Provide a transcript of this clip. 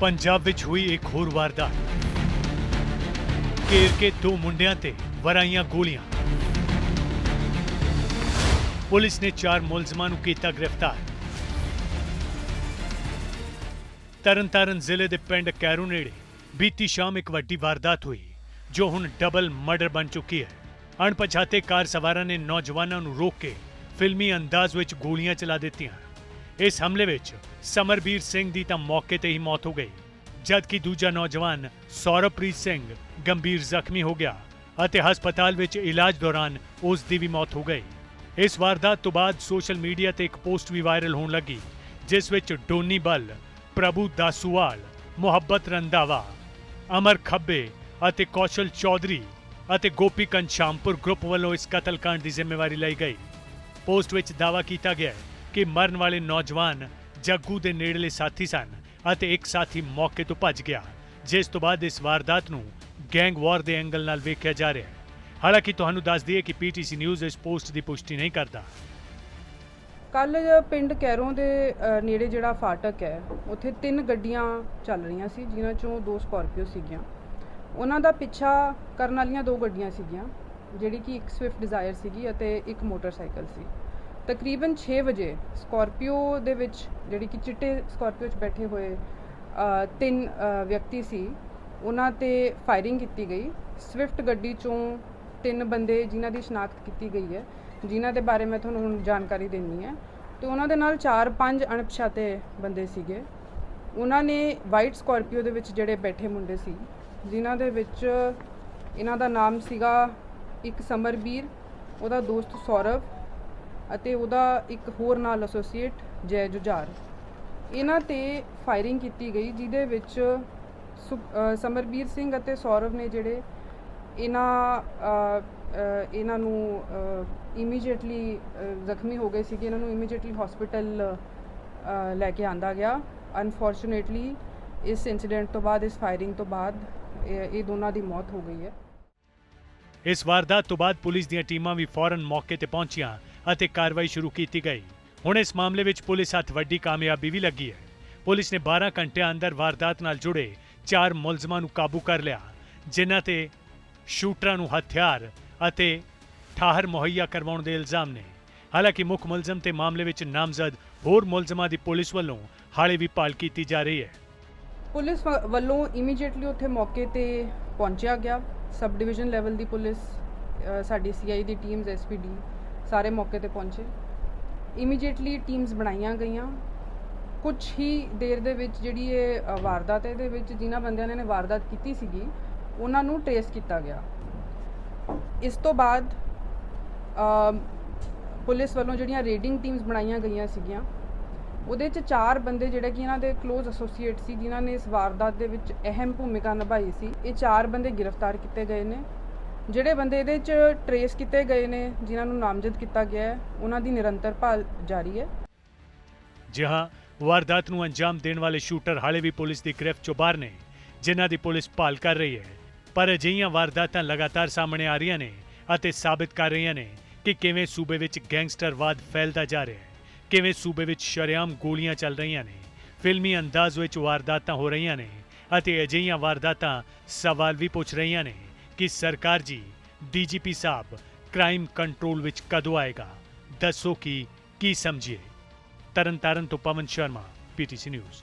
ਪੰਜਾਬ ਵਿੱਚ ਹੋਈ ਇੱਕ ਹੋਰ ਵਾਰਦਾਤ। ਘੇਰ ਕੇ ਦੋ ਮੁੰਡਿਆਂ ਤੇ ਵਰਾਈਆਂ ਗੋਲੀਆਂ। ਪੁਲਿਸ ਨੇ ਚਾਰ ਮੁਲਜ਼ਮਾਂ ਨੂੰ ਕੀਤਾ ਗ੍ਰਿਫਤਾਰ। ਤਰਨਤਾਰਨ ਜ਼ਿਲ੍ਹੇ ਦੇ ਪਿੰਡ ਕੈਰੂ ਨੇੜੇ ਬੀਤੀ ਸ਼ਾਮ ਇੱਕ ਵੱਡੀ ਵਾਰਦਾਤ ਹੋਈ, ਜੋ ਹੁਣ ਡਬਲ ਮਰਡਰ ਬਣ ਚੁੱਕੀ ਹੈ। ਅਣਪਛਾਤੇ ਕਾਰ ਸਵਾਰਾਂ ਨੇ ਨੌਜਵਾਨਾਂ ਨੂੰ ਰੋਕ ਕੇ ਫਿਲਮੀ ਅੰਦਾਜ਼ ਵਿੱਚ ਗੋਲੀਆਂ ਚਲਾ ਦਿੱਤੀਆਂ। ਇਸ ਹਮਲੇ ਵਿੱਚ ਸਮਰਬੀਰ ਸਿੰਘ ਦੀ ਤਾਂ ਮੌਕੇ ਤੇ ਹੀ ਮੌਤ ਹੋ ਗਈ। ਜਦਕਿ ਦੂਜਾ ਨੌਜਵਾਨ ਸੌਰਵਪ੍ਰੀਤ ਸਿੰਘ ਗੰਭੀਰ ਜ਼ਖਮੀ ਹੋ ਗਿਆ ਅਤੇ ਹਸਪਤਾਲ ਵਿੱਚ ਇਲਾਜ ਦੌਰਾਨ ਉਸ ਦੀ ਵੀ ਮੌਤ ਹੋ ਗਈ। ਇਸ ਵਾਰਦਾਤ ਤੋਂ ਬਾਅਦ ਸੋਸ਼ਲ ਮੀਡੀਆ ਤੇ ਇੱਕ ਪੋਸਟ ਵੀ ਵਾਇਰਲ ਹੋਣ ਲੱਗੀ, ਜਿਸ ਵਿੱਚ ਡੋਨੀ ਬੱਲ, ਪ੍ਰਭੂ ਦਾਸੂਵਾਲ, ਮੁਹੱਬਤ ਰੰਦਾਵਾ ਅਮਰ ਖੱਬੇ ਅਤੇ ਕੌਸ਼ਲ ਚੌਧਰੀ ਅਤੇ ਗੋਪੀ ਕੰਚਾਮਪੁਰ ਗਰੁੱਪ ਵੱਲੋਂ ਇਸ ਕਤਲकांड ਦੀ ਜ਼ਿੰਮੇਵਾਰੀ ਲਈ ਗਈ। ਪੋਸਟ ਵਿੱਚ ਦਾਅਵਾ ਕੀਤਾ ਗਿਆ ਹੈ ਕਿ ਮਰਨ ਵਾਲੇ ਨੌਜਵਾਨ ਜੱਗੂ ਦੇ ਨੇੜਲੇ ਸਾਥੀ ਸਨ ਅਤੇ ਇੱਕ ਸਾਥੀ ਮੌਕੇ ਤੋਂ ਭੱਜ ਗਿਆ, ਜਿਸ ਤੋਂ ਬਾਅਦ ਇਸ ਵਾਰਦਾਤ ਨੂੰ ਗੈਂਗ ਵਾਰ ਦੇ ਐਂਗਲ ਨਾਲ ਵੇਖਿਆ ਜਾ ਰਿਹਾ ਹੈ। ਹਾਲਾਂਕਿ ਤੁਹਾਨੂੰ ਦੱਸ ਦਈਏ ਕਿ ਪੀਟੀਸੀ ਨਿਊਜ਼ ਇਸ ਪੋਸਟ ਦੀ ਪੁਸ਼ਟੀ ਨਹੀਂ ਕਰਦਾ। ਕੱਲ ਪਿੰਡ ਕੈਰੋਂ ਦੇ ਨੇੜੇ ਜਿਹੜਾ ਫਾਟਕ ਹੈ, ਉੱਥੇ ਤਿੰਨ ਗੱਡੀਆਂ ਚੱਲ ਰਹੀਆਂ ਸੀ, ਜਿਨ੍ਹਾਂ ਚੋਂ ਦੋ ਸਕਾਰਪੀਓ ਸੀਗੀਆਂ। ਉਹਨਾਂ ਦਾ ਪਿੱਛਾ ਕਰਨ ਵਾਲੀਆਂ ਦੋ ਗੱਡੀਆਂ ਸੀਗੀਆਂ, ਜਿਹੜੀ ਕਿ ਇੱਕ ਸਵਿਫਟ ਡਿਜ਼ਾਇਰ ਸੀਗੀ ਅਤੇ ਇੱਕ ਮੋਟਰਸਾਈਕਲ ਸੀ। ਤਕਰੀਬਨ 6 ਵਜੇ ਸਕਾਰਪੀਓ ਦੇ ਵਿੱਚ, ਜਿਹੜੀ ਕਿ ਚਿੱਟੇ ਸਕਾਰਪੀਓ 'ਚ ਬੈਠੇ ਹੋਏ ਤਿੰਨ ਵਿਅਕਤੀ ਸੀ, ਉਹਨਾਂ ਤੇ ਫਾਇਰਿੰਗ ਕੀਤੀ ਗਈ। ਸਵਿਫਟ ਗੱਡੀ ਚੋਂ ਤਿੰਨ ਬੰਦੇ ਜਿਨ੍ਹਾਂ ਦੀ ਸ਼ਨਾਖਤ ਕੀਤੀ ਗਈ ਹੈ, ਜਿਨ੍ਹਾਂ ਦੇ ਬਾਰੇ ਮੈਂ ਤੁਹਾਨੂੰ ਹੁਣ ਜਾਣਕਾਰੀ ਦੇਣੀ ਹੈ। ਤੇ ਉਹਨਾਂ ਦੇ ਨਾਲ 4-5 ਅਣਪਛਾਤੇ ਬੰਦੇ ਸੀਗੇ। ਉਹਨਾਂ ਨੇ ਵਾਈਟ ਸਕਾਰਪੀਓ ਦੇ ਵਿੱਚ ਜਿਹੜੇ ਬੈਠੇ ਮੁੰਡੇ ਸੀ, ਜਿਨ੍ਹਾਂ ਦੇ ਵਿੱਚ ਇਹਨਾਂ ਦਾ ਨਾਮ ਸੀਗਾ ਇੱਕ ਸਮਰਬੀਰ, ਉਹਦਾ ਦੋਸਤ ਸੌਰਵ ਅਤੇ ਉਹਦਾ ਇੱਕ ਹੋਰ ਨਾਲ ਐਸੋਸੀਏਟ ਜੈ ਜੁਝਾਰ। ਇਹਨਾਂ ਤੇ ਫਾਇਰਿੰਗ ਕੀਤੀ ਗਈ, ਜਿਹਦੇ ਵਿੱਚ ਸੁ- ਸਮਰਬੀਰ ਸਿੰਘ ਅਤੇ ਸੌਰਵ ਨੇ ਜਿਹੜੇ ਇਹਨਾਂ ਇਹਨਾਂ ਨੂੰ ਇਮੀਡੀਏਟਲੀ ਜ਼ਖਮੀ ਹੋ ਗਏ ਸੀਗੇ ਇਹਨਾਂ ਨੂੰ ਇਮੀਡੀਏਟਲੀ ਹਸਪੀਟਲ ਲੈ ਕੇ ਆਂਦਾ ਗਿਆ। ਅਨਫੋਰਚੂਨੇਟਲੀ ਇਸ ਇਨਸੀਡੈਂਟ ਤੋਂ ਬਾਅਦ, ਇਸ ਫਾਇਰਿੰਗ ਤੋਂ ਬਾਅਦ, ਇਹ ਇਹ ਦੋਨਾਂ ਦੀ ਮੌਤ ਹੋ ਗਈ ਹੈ। ਇਸ ਵਾਰਦਾਤ ਤੋਂ ਬਾਅਦ ਪੁਲਿਸ ਦੀਆਂ ਟੀਮਾਂ ਵੀ ਫੌਰਨ ਮੌਕੇ ਤੇ ਪਹੁੰਚੀਆਂ। ਅਤੇ ਕਾਰਵਾਈ ਸ਼ੁਰੂ ਕੀਤੀ ਗਈ। ਹੁਣ ਇਸ ਮਾਮਲੇ ਵਿੱਚ ਪੁਲਿਸ ਹੱਥ ਵੱਡੀ ਕਾਮਯਾਬੀ ਵੀ ਲੱਗੀ ਹੈ। ਪੁਲਿਸ ਨੇ 12 ਘੰਟਿਆਂ ਅੰਦਰ ਵਾਰਦਾਤ ਨਾਲ ਜੁੜੇ ਚਾਰ ਮੁਲਜ਼ਮਾਂ ਨੂੰ ਕਾਬੂ ਕਰ ਲਿਆ, ਜਿਨ੍ਹਾਂ ਤੇ ਸ਼ੂਟਰਾਂ ਨੂੰ ਹਥਿਆਰ ਅਤੇ ਠਾਹਰ ਮੁਹੱਈਆ ਕਰਵਾਉਣ ਦੇ ਇਲਜ਼ਾਮ ਨੇ। ਹਾਲਾਂਕਿ ਮੁੱਖ ਮੁਲਜ਼ਮ ਤੇ ਮਾਮਲੇ ਵਿੱਚ ਨਾਮਜ਼ਦ ਹੋਰ ਮੁਲਜ਼ਮਾਂ ਦੀ ਪੁਲਿਸ ਵੱਲੋਂ ਹਾਲੇ ਵੀ ਭਾਲ ਕੀਤੀ ਜਾ ਰਹੀ ਹੈ। ਪੁਲਿਸ ਵੱਲੋਂ ਇਮੀਡੀਏਟਲੀ ਉੱਥੇ ਮੌਕੇ ਤੇ ਪਹੁੰਚਿਆ ਗਿਆ। ਸਬ ਡਿਵੀਜ਼ਨ ਲੈਵਲ ਦੀ ਪੁਲਿਸ ਸਾਡੀ ਸੀਆਈ ਦੀ ਟੀਮਸ ਐਸਪੀਡੀ ਸਾਰੇ ਮੌਕੇ ਤੇ ਪਹੁੰਚੇ। ਇਮੀਡੀਏਟਲੀ ਟੀਮਸ ਬਣਾਈਆਂ ਗਈਆਂ। ਕੁਝ ਹੀ ਦੇਰ ਦੇ ਵਿੱਚ ਜਿਹੜੀ ਇਹ ਵਾਰਦਾਤ ਇਹਦੇ ਵਿੱਚ ਜਿਨ੍ਹਾਂ ਬੰਦਿਆਂ ਨੇ ਵਾਰਦਾਤ ਕੀਤੀ ਸੀਗੀ, ਉਹਨਾਂ ਨੂੰ ਟ੍ਰੇਸ ਕੀਤਾ ਗਿਆ। ਇਸ ਤੋਂ ਬਾਅਦ ਪੁਲਿਸ ਵੱਲੋਂ ਜਿਹੜੀਆਂ ਰੇਡਿੰਗ ਟੀਮਸ ਬਣਾਈਆਂ ਗਈਆਂ ਸੀਗੀਆਂ, ਉਹਦੇ ਚ ਚਾਰ ਬੰਦੇ ਜਿਹੜੇ ਕਿ ਇਹਨਾਂ ਦੇ ক্লোਜ਼ ਐਸੋਸੀਏਟ ਸੀ, ਜਿਨ੍ਹਾਂ ਨੇ ਇਸ ਵਾਰਦਾਤ ਦੇ ਵਿੱਚ ਅਹਿਮ ਭੂਮਿਕਾ ਨਿਭਾਈ ਸੀ, ਇਹ ਚਾਰ ਬੰਦੇ ਗ੍ਰਿਫਤਾਰ ਕੀਤੇ ਗਏ ਨੇ। ਜਿਹੜੇ ਬੰਦੇ ਇਹਦੇ ਚ ਟਰੇਸ ਕੀਤੇ ਗਏ ਨੇ, ਜਿਨ੍ਹਾਂ ਨੂੰ ਨਾਮਜ਼ਦ ਕੀਤਾ ਗਿਆ ਹੈ, ਉਹਨਾਂ ਦੀ ਨਿਰੰਤਰ ਭਾਲ ਜਾਰੀ ਹੈ। ਜੀ ਹਾਂ, ਵਾਰਦਾਤ ਨੂੰ ਅੰਜਾਮ ਦੇਣ ਵਾਲੇ ਸ਼ੂਟਰ ਹਾਲੇ ਵੀ ਪੁਲਿਸ ਦੀ ਗ੍ਰਿਫਤ ਚੋਂ ਬਾਹਰ ਨੇ, ਜਿਨ੍ਹਾਂ ਦੀ ਪੁਲਿਸ ਭਾਲ ਕਰ ਰਹੀ ਹੈ। ਪਰ ਅਜਿਹੀਆਂ ਵਾਰਦਾਤਾਂ ਲਗਾਤਾਰ ਸਾਹਮਣੇ ਆ ਰਹੀਆਂ ਨੇ ਅਤੇ ਸਾਬਿਤ ਕਰ ਰਹੀਆਂ ਨੇ ਕਿ ਕਿਵੇਂ ਸੂਬੇ ਵਿੱਚ ਗੈਂਗਸਟਰਵਾਦ ਫੈਲਦਾ ਜਾ ਰਿਹਾ ਹੈ, ਕਿਵੇਂ ਸੂਬੇ ਵਿੱਚ ਸ਼ਰੇਆਮ ਗੋਲੀਆਂ ਚੱਲ ਰਹੀਆਂ ਨੇ, ਫਿਲਮੀ ਅੰਦਾਜ਼ ਵਿੱਚ ਵਾਰਦਾਤਾਂ ਹੋ ਰਹੀਆਂ ਨੇ ਅਤੇ ਅਜਿਹੀਆਂ ਵਾਰਦਾਤਾਂ ਸਵਾਲ ਵੀ ਪੁੱਛ ਰਹੀਆਂ ਨੇ। ਕਿ ਸਰਕਾਰ ਜੀ, ਡੀਜੀਪੀ ਸਾਹਿਬ ਕ੍ਰਾਈਮ ਕੰਟਰੋਲ ਵਿੱਚ ਕਦੋਂ ਆਏਗਾ? ਦੱਸੋ ਕਿ ਕੀ ਸਮਝੀਏ? ਤਰਨਤਾਰਨ ਤੋਂ ਪਵਨ ਸ਼ਰਮਾ ਪੀਟੀਸੀ ਨਿਊਜ਼।